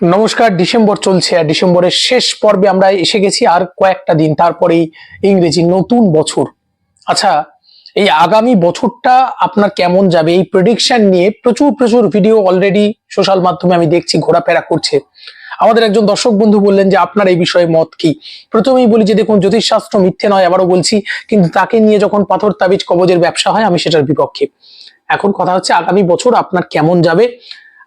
নমস্কার, ডিসেম্বর চলছে আর ডিসেম্বরের শেষ পর্বে আমরা এসে গেছি আর কয়েকটা দিন তারপরেই ইংরেজি নতুন বছর। আচ্ছা এই আগামী বছরটা আপনার কেমন যাবে? এই প্রেডিকশন নিয়ে প্রচুর প্রচুর ভিডিও অলরেডি সোশ্যাল মাধ্যমে আমি দেখছি, ঘোরাফেরা করছে। আমাদের একজন দর্শক বন্ধু বললেন যে, আপনার এই বিষয়ে মত কি? প্রথমেই বলি যে, দেখুন, জ্যোতিষশাস্ত্র মিথ্যে নয়, আবারও বলছি, কিন্তু তাকে নিয়ে যখন পাথর, তাবিজ, কবজের ব্যবসা হয়, আমি সেটার বিপক্ষে। এখন কথা হচ্ছে, আগামী বছর আপনার কেমন যাবে?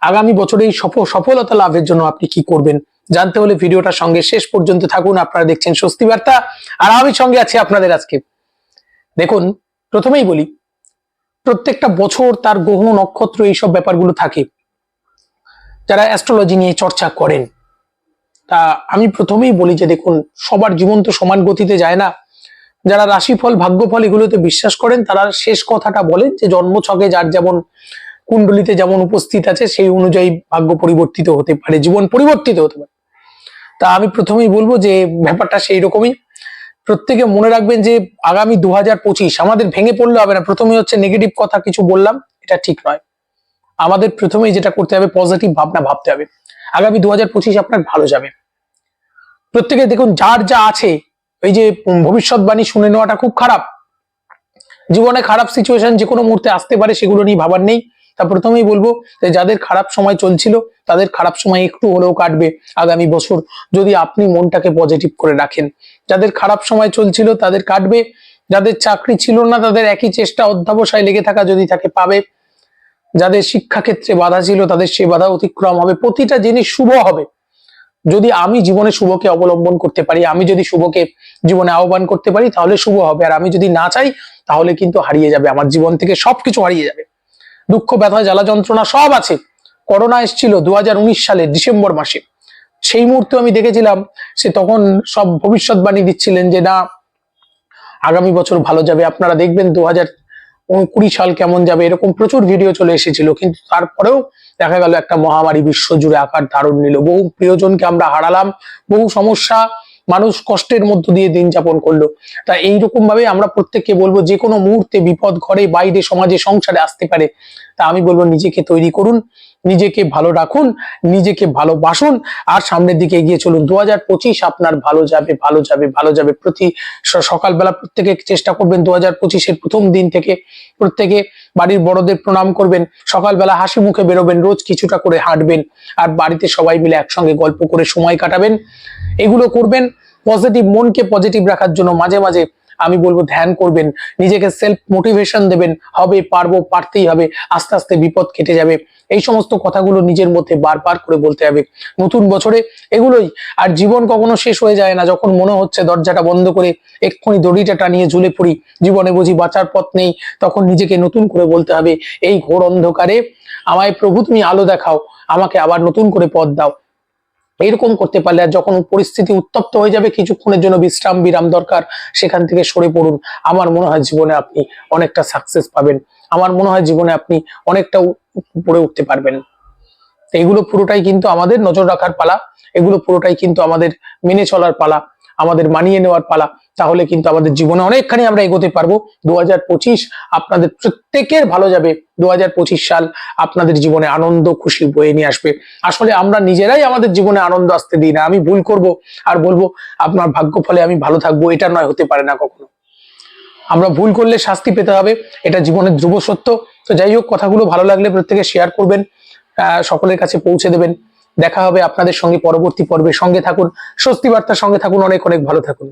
আগামী বছরে এই সফল সফলতা লাভের জন্য আপনি কি করবেন? জানতে হলে ভিডিওটা সঙ্গে শেষ পর্যন্ত থাকুন। আপনারা দেখছেন স্বস্তি বার্তা। আর আমি সঙ্গে আছি আপনাদের আজকে। দেখুন, প্রথমেই বলি, প্রত্যেকটা বছর তার গ্রহ, নক্ষত্র এইসব ব্যাপারগুলো থাকে। যারা অ্যাস্ট্রোলজি নিয়ে চর্চা করেন, তা আমি প্রথমেই বলি যে দেখুন, সবার জীবন তো সমান গতিতে যায় না। যারা রাশিফল, ভাগ্যফল এগুলোতে বিশ্বাস করেন, তারা শেষ কথাটা বলেন যে জন্মছকে যার যেমন কুণ্ডলিতে যেমন উপস্থিত আছে, সেই অনুযায়ী ভাগ্য পরিবর্তিত হতে পারে, জীবন পরিবর্তিত হতে পারে। তা আমি প্রথমেই বলব যে ব্যাপারটা সেই রকমই। প্রত্যেকে মনে রাখবেন যে আগামী দু হাজার পঁচিশ আমাদের ভেঙে পড়লে হবে না। প্রথমে হচ্ছে নেগেটিভ কথা কিছু বললাম, এটা ঠিক নয়। আমাদের প্রথমেই যেটা করতে হবে পজিটিভ ভাবনা ভাবতে হবে। আগামী দু হাজার পঁচিশ আপনার ভালো যাবে। প্রত্যেকে দেখুন, যার যা আছে এই যে ভবিষ্যৎবাণী শুনে নেওয়াটা খুব খারাপ। জীবনে খারাপ সিচুয়েশন যে কোনো মুহূর্তে আসতে পারে, সেগুলো নিয়ে ভাবার নেই। তা প্রথমেই বলব যে যাদের খারাপ সময় চলছিল, তাদের খারাপ সময় একটু হলেও কাটবে আগামী বছর যদি আপনি মনটাকে পজিটিভ করে রাখেন। যাদের খারাপ সময় চলছিল, তাদের কাটবে। যাদের চাকরি ছিল না, তাদের একই চেষ্টা অধ্যাবসায় লেগে থাকা যদি থাকে পাবে। যাদের শিক্ষাক্ষেত্রে বাধা ছিল, তাদের সে বাধা অতিক্রম হবে। প্রতিটা জিনিস শুভ হবে। যদি আমি জীবনে শুভকে অবলম্বন করতে পারি, আমি যদি শুভকে জীবনে আহ্বান করতে পারি, তাহলে শুভ হবে। আর আমি যদি না চাই, তাহলে কিন্তু হারিয়ে যাবে। আমার জীবন থেকে সবকিছু হারিয়ে যাবে। দুঃখ, ব্যথা, জ্বালা যন্ত্রণা সব আছে। করোনা এসেছিল দু সালে ডিসেম্বর মাসে। সেই মুহূর্তে আমি দেখেছিলাম, সে তখন সব ভবিষ্যৎবাণী দিচ্ছিলেন যে, না, আগামী বছর ভালো যাবে। আপনারা দেখবেন দু হাজার কুড়ি সাল কেমন যাবে, এরকম প্রচুর ভিডিও চলে এসেছিল। কিন্তু তারপরেও দেখা গেল একটা মহামারী বিশ্ব জুড়ে আকার ধারণ নিল। বহু প্রিয়জনকে আমরা হারালাম, বহু সমস্যা মানুষ কষ্টের মধ্য দিয়ে দিন যাপন করল। তা এইরকম ভাবে আমরা প্রত্যেককে বলব, যে কোনো মুহূর্তে বিপদ, ঘরে, বাইরে, সমাজে, সংসারে আসতে পারে। তা আমি বলব নিজেকে তৈরি করুন। নিজেকে ভালো রাখুন, নিজেকে ভালোবাসুন আর সামনের দিকে এগিয়ে চলুন। দু হাজার পঁচিশ আপনার ভালো যাবে ভালো যাবে ভালো যাবে প্রতি সকালবেলা প্রত্যেকে চেষ্টা করবেন দু হাজার পঁচিশের প্রথম দিন থেকে প্রত্যেকে বাড়ির বড়দের প্রণাম করবেন। সকালবেলা হাসি মুখে বেরোবেন, রোজ কিছুটা করে হাঁটবেন, আর বাড়িতে সবাই মিলে একসঙ্গে গল্প করে সময় কাটাবেন। এগুলো করবেন পজিটিভ মনকে পজিটিভ রাখার জন্য মাঝে মাঝে আমি বলব ধ্যান করবেন, নিজেকে সেলফ মোটিভেশন দেবেন, হবে, পারব, পারতেই হবে, আস্তে আস্তে বিপদ কেটে যাবে। এই সমস্ত কথাগুলো নিজের মধ্যে বারবার করে বলতে হবে। নতুন বছরে এগুলোই, আর জীবন কখনো শেষ হয়ে যায় না, যখন মনে হচ্ছে দরজাটা বন্ধ করে এক্ষুনি দড়িটা টানিয়ে ঝুলে পড়ি, জীবনে বুঝি বাঁচার পথ নেই, তখন নিজেকে নতুন করে বলতে হবে, এই ঘোর অন্ধকারে আমায় প্রভু তুমি আলো দেখাও, আমাকে আবার নতুন করে পথ দাও। এরকম করতে পারলে আর যখন পরিস্থিতি উত্তপ্ত হয়ে যাবে, কিছুক্ষণের জন্য বিশ্রাম, বিরাম দরকার, সেখান থেকে সরে পড়ুন। আমার মনে হয় জীবনে আপনি অনেকটা সাকসেস পাবেন। আমার মনে হয় জীবনে আপনি অনেকটা উপরে উঠতে পারবেন। এগুলো পুরোটাই কিন্তু আমাদের নজর রাখার পালা। এগুলো পুরোটাই কিন্তু আমাদের মেনে চলার পালা। আমাদের মানিয়ে নেওয়ার পালা, তাহলে কিন্তু আমাদের জীবনে অনেকখানি আমরা এগোতে পারব। দুহাজার পঁচিশ আপনাদের প্রত্যেকের ভালো যাবে। দুহাজার পঁচিশ সাল আপনাদের জীবনে আনন্দ, খুশি বয়ে নিয়ে আসবে। আসলে আমরা নিজেরাই আমাদের জীবনে আনন্দ আসতে দিই না। আমি ভুল করব আর বলব, আপনার ভাগ্য ফলে আমি ভালো থাকব, এটা নয়, হতে পারে না কখনো। আমরা ভুল করলে শাস্তি পেতে হবে, এটা জীবনের ধ্রুব সত্য। তো যাই হোক, কথাগুলো ভালো লাগলে প্রত্যেকে শেয়ার করবেন সকলের কাছে পৌঁছে দেবেন। দেখা হবে আপনাদের সঙ্গে পরবর্তী পর্বে সঙ্গে থাকুন। স্বস্তি বার্তার সঙ্গে থাকুন। অনেক অনেক ভালো থাকুন।